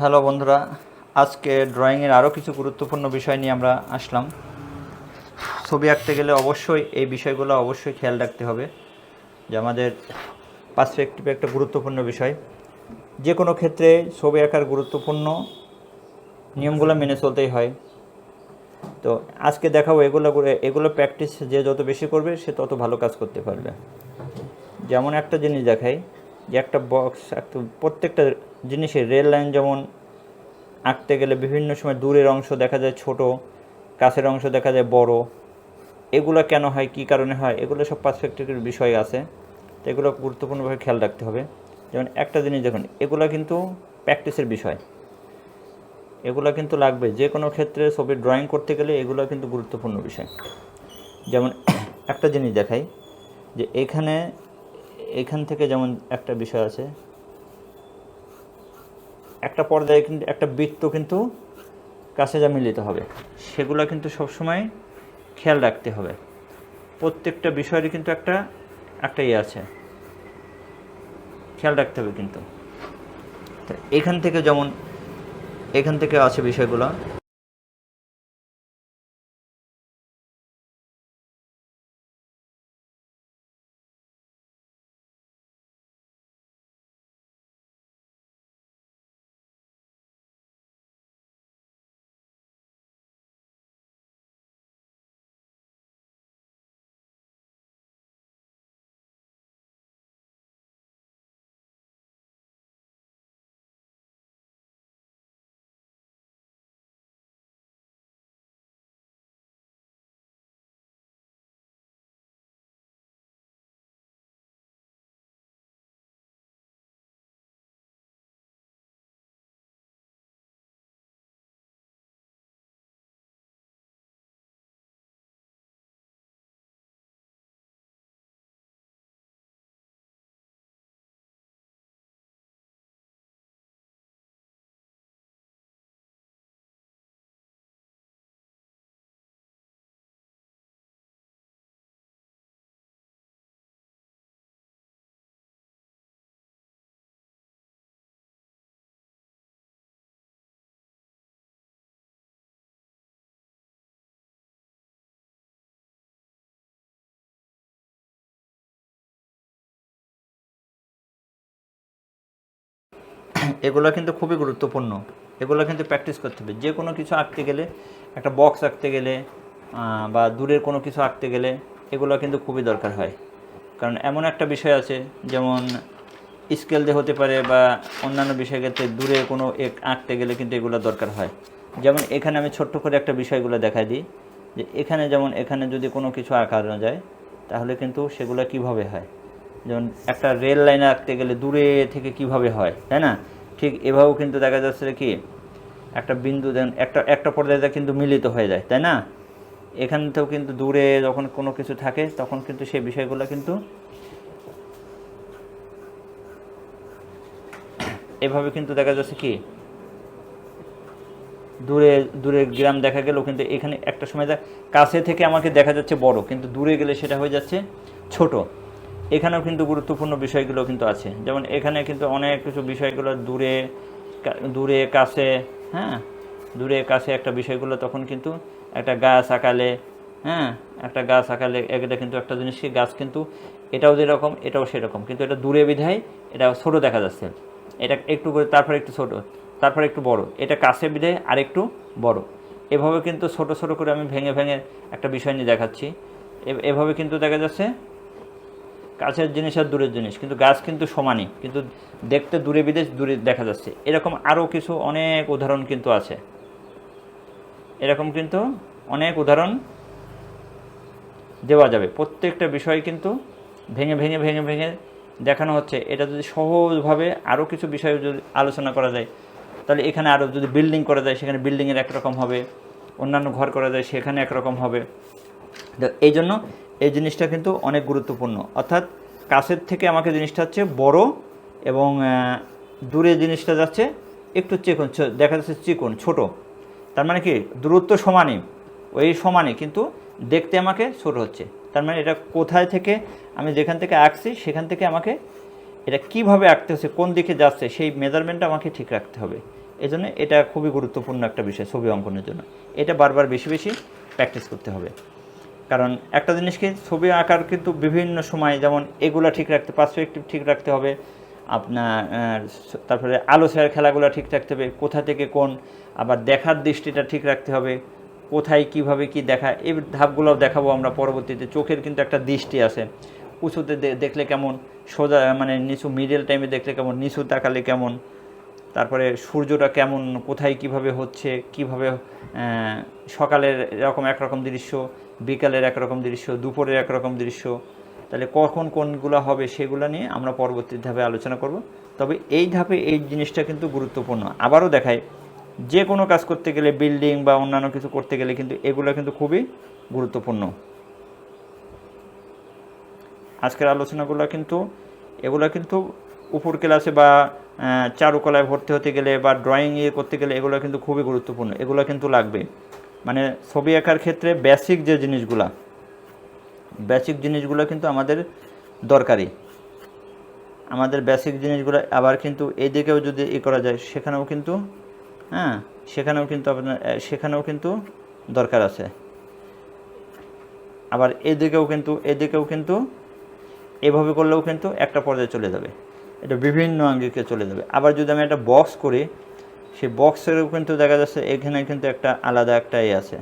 Hello বন্ধুরা, আজকে ড্রয়িংয়ের আরও কিছু গুরুত্বপূর্ণ বিষয় নিয়ে আমরা আসলাম। ছবি আঁকতে গেলে অবশ্যই এই বিষয়গুলো অবশ্যই খেয়াল রাখতে হবে, যে আমাদের পার্সপেক্টিভ একটা গুরুত্বপূর্ণ বিষয়। যে কোনো ক্ষেত্রে ছবি আঁকার গুরুত্বপূর্ণ নিয়মগুলো মেনে চলতেই হয়। তো আজকে দেখাবো এগুলো এগুলো প্র্যাকটিস যে যত বেশি করবে সে তত ভালো কাজ করতে পারবে। যেমন একটা জিনিস দেখাই যে একটা বক্স প্রত্যেকটা জিনিসের রেল লাইন যেমন আঁকতে গেলে বিভিন্ন সময় দূরের অংশ দেখা যায় ছোট, কাছের অংশ দেখা যায় বড়। এগুলো কেন হয়, কী কারণে হয়, এগুলো সব পার্সপেক্টিভের বিষয় আছে। তো এগুলো গুরুত্বপূর্ণভাবে খেয়াল রাখতে হবে। যেমন একটা জিনিস দেখুন, এগুলো কিন্তু প্র্যাকটিসের বিষয়। এগুলো কিন্তু লাগবে। যে কোনো ক্ষেত্রে ছবির ড্রয়িং করতে গেলে এগুলো কিন্তু গুরুত্বপূর্ণ বিষয়। যেমন একটা জিনিস দেখাই যে এখানে এখান থেকে যেমন একটা বিষয় আছে, একটা পর্যায়ে কিন্তু একটা বৃত্ত কিন্তু কাছে যা মিলিত হবে, সেগুলো কিন্তু সবসময় খেয়াল রাখতে হবে। প্রত্যেকটা বিষয়েরই কিন্তু একটা একটা ইয়ে আছে। খেয়াল রাখতে হবে কিন্তু। এখান থেকে যেমন, এখান থেকে আছে বিষয়গুলো এগুলো কিন্তু খুবই গুরুত্বপূর্ণ। এগুলো কিন্তু প্র্যাকটিস করতে হবে। যে কোনো কিছু আঁকতে গেলে, একটা বক্স আঁকতে গেলে বা দূরের কোনো কিছু আঁকতে গেলে এগুলো কিন্তু খুবই দরকার হয়। কারণ এমন একটা বিষয় আছে, যেমন স্কেল দিয়ে হতে পারে বা অন্যান্য বিষয় ক্ষেত্রে দূরে কোনো এক আঁকতে গেলে কিন্তু এগুলো দরকার হয়। যেমন এখানে আমি ছোট্ট করে একটা বিষয়গুলো দেখাই দিই, যে এখানে যেমন এখানে যদি কোনো কিছু আঁকানো যায়, তাহলে কিন্তু সেগুলো কীভাবে হয়? যেমন একটা রেল লাইনে আঁকতে গেলে দূরে থেকে কীভাবে হয়, তাই না? ঠিক এভাবেও কিন্তু দেখা যাচ্ছে কি, একটা বিন্দু দেন একটা একটা পর্যায়ে কিন্তু মিলিত হয়ে যায়, তাই না? এখান থেকেও কিন্তু দূরে যখন কোনো কিছু থাকে, তখন কিন্তু সেই বিষয়গুলো কিন্তু এভাবে কিন্তু দেখা যাচ্ছে কি, দূরে দূরে গ্রাম দেখা গেলেও কিন্তু এখানে একটা সময় কাছে থেকে আমাকে দেখা যাচ্ছে বড়, কিন্তু দূরে গেলে সেটা হয়ে যাচ্ছে ছোট। এখানেও কিন্তু গুরুত্বপূর্ণ বিষয়গুলো কিন্তু আছে। যেমন এখানে কিন্তু অনেক কিছু বিষয়গুলো দূরে দূরে কাছে হ্যাঁ? দূরে কাছে একটা বিষয়গুলো তখন কিন্তু একটা গাছ আঁকালে হ্যাঁ? একটা গাছ আঁকালে এটা কিন্তু একটা জিনিস কি, গাছ কিন্তু এটাও যেরকম, এটাও সেরকম। কিন্তু এটা দূরে বিধায় এটা ছোট দেখা যাচ্ছে। এটা একটু করে, তারপর একটু ছোট, তারপর একটু বড়। এটা কাছে বিধায় আর একটু বড়। এভাবে কিন্তু ছোট ছোট করে আমি ভেঙে ভেঙে একটা বিষয় নিয়ে দেখাচ্ছি। এভাবে কিন্তু দেখা যাচ্ছে কাছের জিনিস আর দূরের জিনিস, কিন্তু গাছ কিন্তু সমানই, কিন্তু দেখতে দূরে বিদেশ, দূরে দেখা যাচ্ছে। এরকম আরও কিছু অনেক উদাহরণ কিন্তু আছে। এরকম কিন্তু অনেক উদাহরণ দেওয়া যাবে। প্রত্যেকটা বিষয় কিন্তু ভেঙে ভেঙে ভেঙে ভেঙে দেখানো হচ্ছে। এটা যদি সহজভাবে আরও কিছু বিষয় যদি আলোচনা করা যায়, তাহলে এখানে আরও যদি বিল্ডিং করা যায়, সেখানে বিল্ডিংয়ের একরকম হবে, অন্যান্য ঘর করা যায়, সেখানে একরকম হবে। এই জন্য এই জিনিসটা কিন্তু অনেক গুরুত্বপূর্ণ। অর্থাৎ কাছের থেকে আমাকে জিনিসটা হচ্ছে বড় এবং দূরে জিনিসটা যাচ্ছে একটু চিকন দেখা যাচ্ছে চিকন, ছোট। তার মানে কি? দূরত্ব সমানই, ওই সমানই, কিন্তু দেখতে আমাকে ছোট হচ্ছে। তার মানে এটা কোথায় থেকে আমি যেখান থেকে আঁকছি, সেখান থেকে আমাকে এটা কীভাবে আঁকতে হচ্ছে, কোন দিকে যাচ্ছে, সেই মেজারমেন্টটা আমাকে ঠিক রাখতে হবে। এজন্য এটা খুবই গুরুত্বপূর্ণ একটা বিষয় ছবি অঙ্কনের জন্য। এটা বারবার বেশি বেশি প্র্যাকটিস করতে হবে। কারণ একটা জিনিস কি, ছবি আঁকার কিন্তু বিভিন্ন সময় যেমন এগুলো ঠিক রাখতে পার্সপেক্টিভ ঠিক রাখতে হবে, আপনার তারপরে আলো ছায়ার খেলাগুলো ঠিক রাখতে হবে, কোথা থেকে কোন, আবার দেখার দৃষ্টিটা ঠিক রাখতে হবে, কোথায় কীভাবে কি দেখা, এই ধাপগুলো দেখাবো আমরা পরবর্তীতে, চোখের কিন্তু একটা দৃষ্টি আছে। উঁচুতে দেখলে কেমন, সোজা মানে নিচু মিডল টাইমে দেখলে কেমন, নিচু তাকালে কেমন তারপরে সূর্যটা কেমন, কোথায় কীভাবে হচ্ছে, কীভাবে সকালের এরকম একরকম দৃশ্য, বিকালের একরকম দৃশ্য, দুপুরের একরকম দৃশ্য, তাহলে কখন কোনগুলো হবে সেগুলো নিয়ে আমরা পরবর্তী ধাপে আলোচনা করব। তবে এই ধাপে এই জিনিসটা কিন্তু গুরুত্বপূর্ণ। আবারও দেখায় যে কোনো কাজ করতে গেলে, বিল্ডিং বা অন্যান্য কিছু করতে গেলে কিন্তু এগুলো কিন্তু খুবই গুরুত্বপূর্ণ। আজকের আলোচনাগুলো কিন্তু, এগুলো কিন্তু উপর ক্লাসে বা চারুকলায় ভর্তি হতে গেলে বা ড্রয়িং ইয়ে করতে গেলে এগুলো কিন্তু খুবই গুরুত্বপূর্ণ। এগুলো কিন্তু লাগবে মানে ছবি আঁকার ক্ষেত্রে বেসিক যে জিনিসগুলা বেসিক জিনিসগুলো কিন্তু আমাদের দরকারি আমাদের বেসিক জিনিসগুলো আবার কিন্তু এদিকেও যদি ই করা যায়, সেখানেও কিন্তু হ্যাঁ সেখানেও কিন্তু আপনার সেখানেও কিন্তু দরকার আছে। আবার এদিকেও কিন্তু এদিকেও কিন্তু, এভাবে করলেও কিন্তু একটা পর্যায়ে চলে যাবে। এটা বিভিন্ন আঙ্গিকে চলে যাবে। আবার যদি আমি একটা বক্স করি সেই বক্সেরও কিন্তু দেখা যাচ্ছে এখানে কিন্তু একটা আলাদা একটা এ আছে।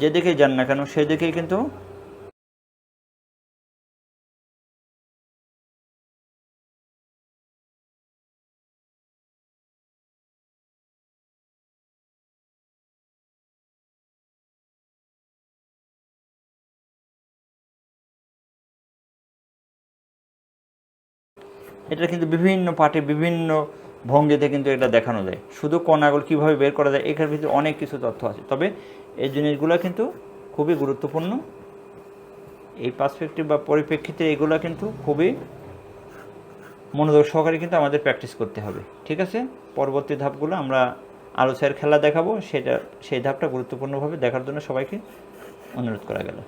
যেদিকেই যান না কেন, সেদিকেই কিন্তু এটা কিন্তু বিভিন্ন পার্টে বিভিন্ন ভঙ্গিতে কিন্তু এটা দেখানো যায়। শুধু কণাগুলো কীভাবে বের করা যায়, এখানে ভিতরে অনেক কিছু তথ্য আছে। তবে এই জিনিসগুলো কিন্তু খুবই গুরুত্বপূর্ণ। এই পার্সপেক্টিভ বা পরিপ্রেক্ষিতে এগুলো কিন্তু খুবই মনোযোগ সহকারে কিন্তু আমাদের প্র্যাকটিস করতে হবে। ঠিক আছে? পরবর্তী ধাপগুলো আমরা আলো খেলা দেখাবো। সেটা, সেই ধাপটা গুরুত্বপূর্ণভাবে দেখার জন্য সবাইকে অনুরোধ করা গেল।